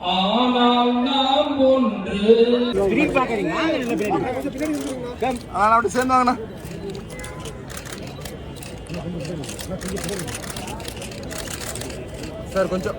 ஆனால் நாம் ஒன்று. ஆ அப்படி சேர்ந்து வாங்கண்ணா. சார் கொஞ்சம்.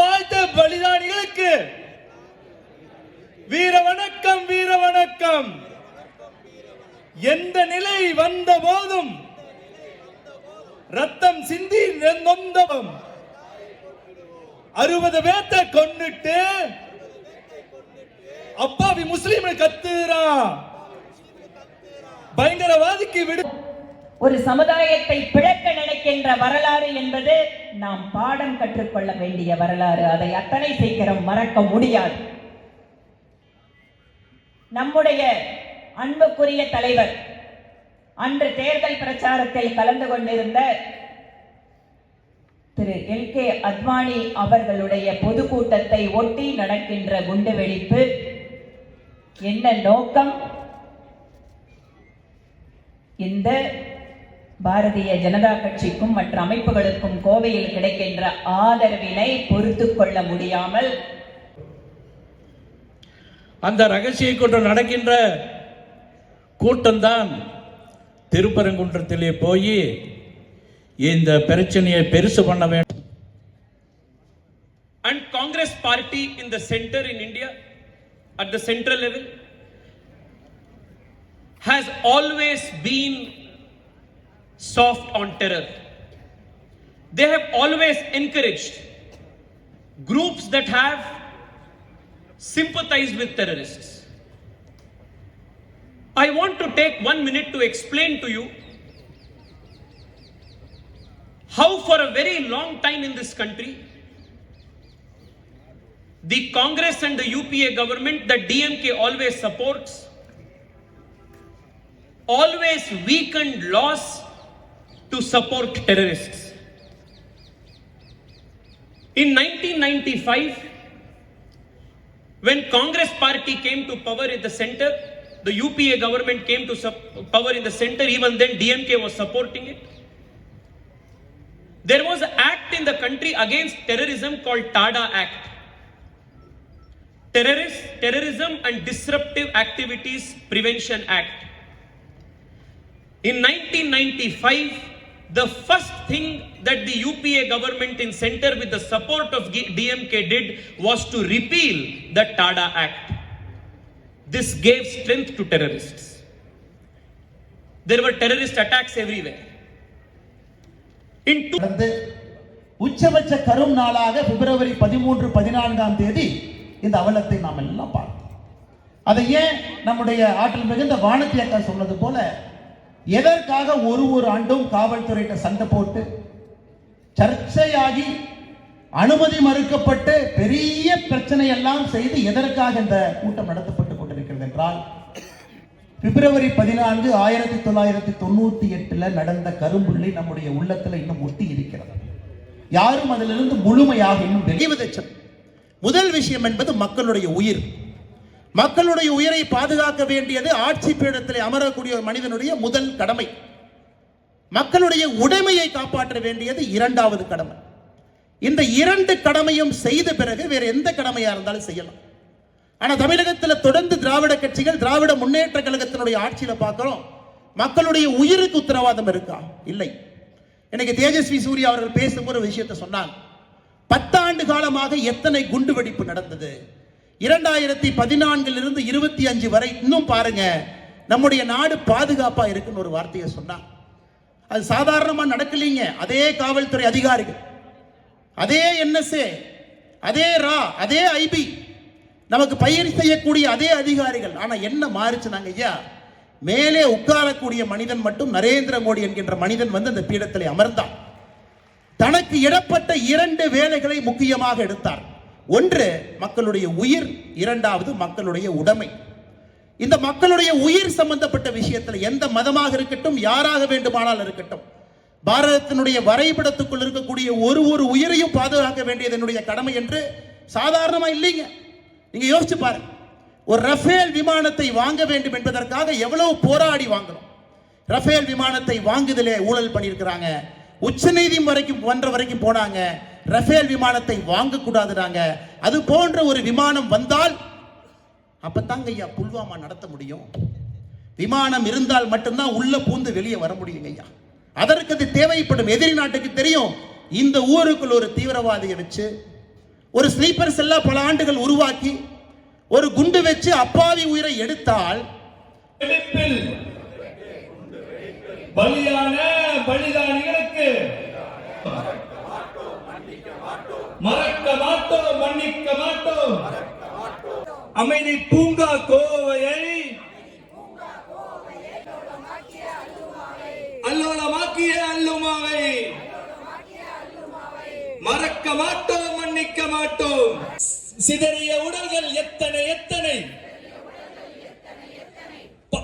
வாழ்த்த பலிதானிகளுக்கு வீர வணக்கம் வீர வணக்கம். எந்த நிலை வந்த போதும் ரத்தம் சிந்தி நொந்தவம். அறுபது பேர்த்த கொண்டுட்டு அப்பாவி முஸ்லீம் கத்துறா. பயங்கரவாதிக்கு விடு. ஒரு சமுதாயத்தை பிழக்க நினைக்கின்ற வரலாறு என்பது நாம் பாடம் கற்றுக்கொள்ள வேண்டிய வரலாறு. அதை அத்தனை சீக்கிரம் மறக்க முடியாது. நம்முடைய அன்புக்குரிய தலைவர் அன்று தேர்தல் பிரச்சாரத்தில் கலந்து கொண்டிருந்த திரு. எல். கே. அத்வானி அவர்களுடைய பொதுக்கூட்டத்தை ஒட்டி நடக்கின்ற குண்டு வெடிப்பு என்ன நோக்கம்? இந்த பாரதிய ஜனதா கட்சிக்கும் மற்ற அமைப்புகளுக்கும் கோவையில் கிடைக்கின்ற ஆதரவினை பொறுத்து கொள்ள முடியாமல் அந்த ரகசிய கூட்டம் நடக்கின்ற கூட்டம்தான் திருப்பரங்குன்றத்திலே போய் இந்த பிரச்சனையை பெருசு பண்ண வேண்டும். And Congress party in the center in India, at the central level, has always been soft on terror. They have always encouraged groups that have sympathized with terrorists. I want to take one minute to explain to you how, for a very long time in this country, the Congress and the UPA government that DMK always supports always weakened laws to support terrorists. In 1995, when Congress party came to power in the center, the UPA government came to power in the center, even then DMK was supporting it. There was an act in the country against terrorism called TADA Act. Terrorist, Terrorism and Disruptive Activities Prevention Act. In 1995, the first thing that the UPA government in center with the support of DMK did was to repeal the TADA Act. This gave strength to terrorists. There were terrorist attacks everywhere. In two உச்சபட்ச கரும் நாளாக பிப்ரவரி பதிமூன்று பதினான்காம் தேதி இந்த அவலத்தை நாம் எல்லாம் பார்த்தோம் அதை ஏன் நம்முடைய ஆற்றல் மிகுந்த வானத்தியக்கா சொன்னது போல எதற்காக ஒரு ஒரு ஆண்டும் காவல்துறையிட்ட சண்டை போட்டு சர்ச்சையாகி அனுமதி மறுக்கப்பட்டு பெரிய பிரச்சனை எல்லாம் செய்து எதற்காக இந்த கூட்டம் நடத்தப்பட்டுக் கொண்டிருக்கிறது என்றால் பிப்ரவரி பதினான்கு ஆயிரத்தி தொள்ளாயிரத்தி தொண்ணூத்தி எட்டுல நடந்த கரும்புள்ளி நம்முடைய உள்ளத்துல இன்னும் ஒட்டி இருக்கிறது. யாரும் அதிலிருந்து முழுமையாக இன்னும் வெளிவதச்சம் முதல் விஷயம் என்பது மக்களுடைய உயிர். மக்களுடைய உயிரை பாதுகாக்க வேண்டியது ஆட்சி பீடத்தில் அமரக்கூடிய ஒரு மனிதனுடைய முதல் கடமை. மக்களுடைய உடைமையை காப்பாற்ற வேண்டியது இரண்டாவது கடமை. இந்த இரண்டு கடமையும் செய்த பிறகு வேற எந்த கடமையா இருந்தாலும் செய்யலாம். ஆனா தமிழகத்தில் தொடர்ந்து திராவிட கட்சிகள் திராவிட முன்னேற்ற கழகத்தினுடைய ஆட்சியில பார்க்கிறோம் மக்களுடைய உயிருக்கு உத்தரவாதம் இருக்கா? இல்லை. இன்னைக்கு தேஜஸ்வி சூர்யா அவர்கள் பேசும்போது ஒரு விஷயத்தை சொன்னாங்க. பத்தாண்டு காலமாக எத்தனை குண்டு வெடிப்பு நடந்தது? இரண்டாயிரத்தி பதினான்கிலிருந்து இருபத்தி அஞ்சு வரை இன்னும் பாருங்க நம்முடைய நாடு பாதுகாப்பா இருக்குன்னு ஒரு வார்த்தையை சொன்னார் அது சாதாரணமா நடக்கலீங்க. அதே காவல்துறை அதிகாரிகள் அதே என்எஸ்ஏ அதே ரா அதே ஐபி நமக்கு பயிர் செய்யக்கூடிய அதே அதிகாரிகள். ஆனா என்ன மாறுச்சு நாங்க ஐயா? மேலே உட்காரக்கூடிய மனிதன் மட்டும் நரேந்திர மோடி என்கின்ற மனிதன் வந்து அந்த பீடத்தில் அமர்ந்தான். தனக்கு இடப்பட்ட இரண்டு வேலைகளை முக்கியமாக எடுத்தார். ஒன்று மக்களுடைய உயிர் இரண்டாவது மக்களுடைய உடைமை. இந்த மக்களுடைய உயிர் சம்பந்தப்பட்ட விஷயத்தில் எந்த மதமாக இருக்கட்டும் யாராக வேண்டுமானால் இருக்கட்டும் பாரதத்தினுடைய வரைபடத்துக்குள் இருக்கக்கூடிய ஒரு ஒரு உயிரையும் பாதுகாக்க வேண்டியது என்னுடைய கடமை என்று சாதாரணமாக இல்லைங்க. நீங்க யோசிச்சு பாருங்க. ஒரு ரஃபேல் விமானத்தை வாங்க வேண்டும் என்பதற்காக எவ்வளவு போராடி வாங்கணும் ரஃபேல் விமானத்தை வாங்குதலே ஊழல் பண்ணியிருக்கிறாங்க. உச்சநீதிமன்றம் வரைக்கும் மன்ற வரைக்கும் போனாங்க. ரஃபேல் விமானத்தை வாங்கக்கூடாதுறாங்க அது போன்ற ஒரு விமானம் வந்தால் அப்பத்தாங்க ஐயா புல்வாமா நடத்த முடியும். விமானம் இருந்தால் மட்டும்தான் உள்ள பூந்து வெளியே வர முடியுங்க ஐயா. அதற்கு அது தேவைப்படும். எதிரி நாட்டுக்கு தெரியும். இந்த ஊருக்குள் ஒரு தீவிரவாதியை வச்சு ஒரு ஸ்லீப்பர் செல்லா பல ஆண்டுகள் உருவாக்கி ஒரு குண்டு வச்சு அப்பாவி உயிரை எடுத்தால் பலியான பலிதானிகளுக்கு மறக்க மாட்டோம் மன்னிக்க மாட்டோம். அமைதி பூங்கா கோவையை அல்லோலமாக்கிய அல்லுமாவை. மறக்க மாட்டோம் மன்னிக்க மாட்டோம். சிதறிய உடல்கள் எத்தனை எத்தனை.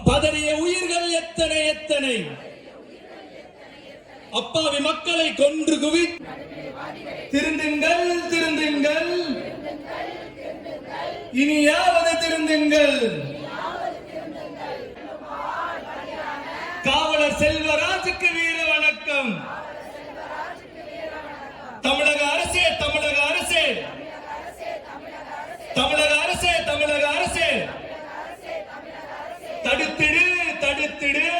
பதறிய உயிர்கள் எத்தனை எத்தனை. அப்பாவி மக்களை கொன்று குவி. திருந்துங்கள் திருந்துங்கள். இனியாவது திருந்துங்கள். காவலர் செல்வராஜுக்கு வீர வணக்கம். தமிழக அரசே தமிழக அரசே. தமிழக அரசே தமிழக அரசே. தடுத்திடு தடுத்திடு.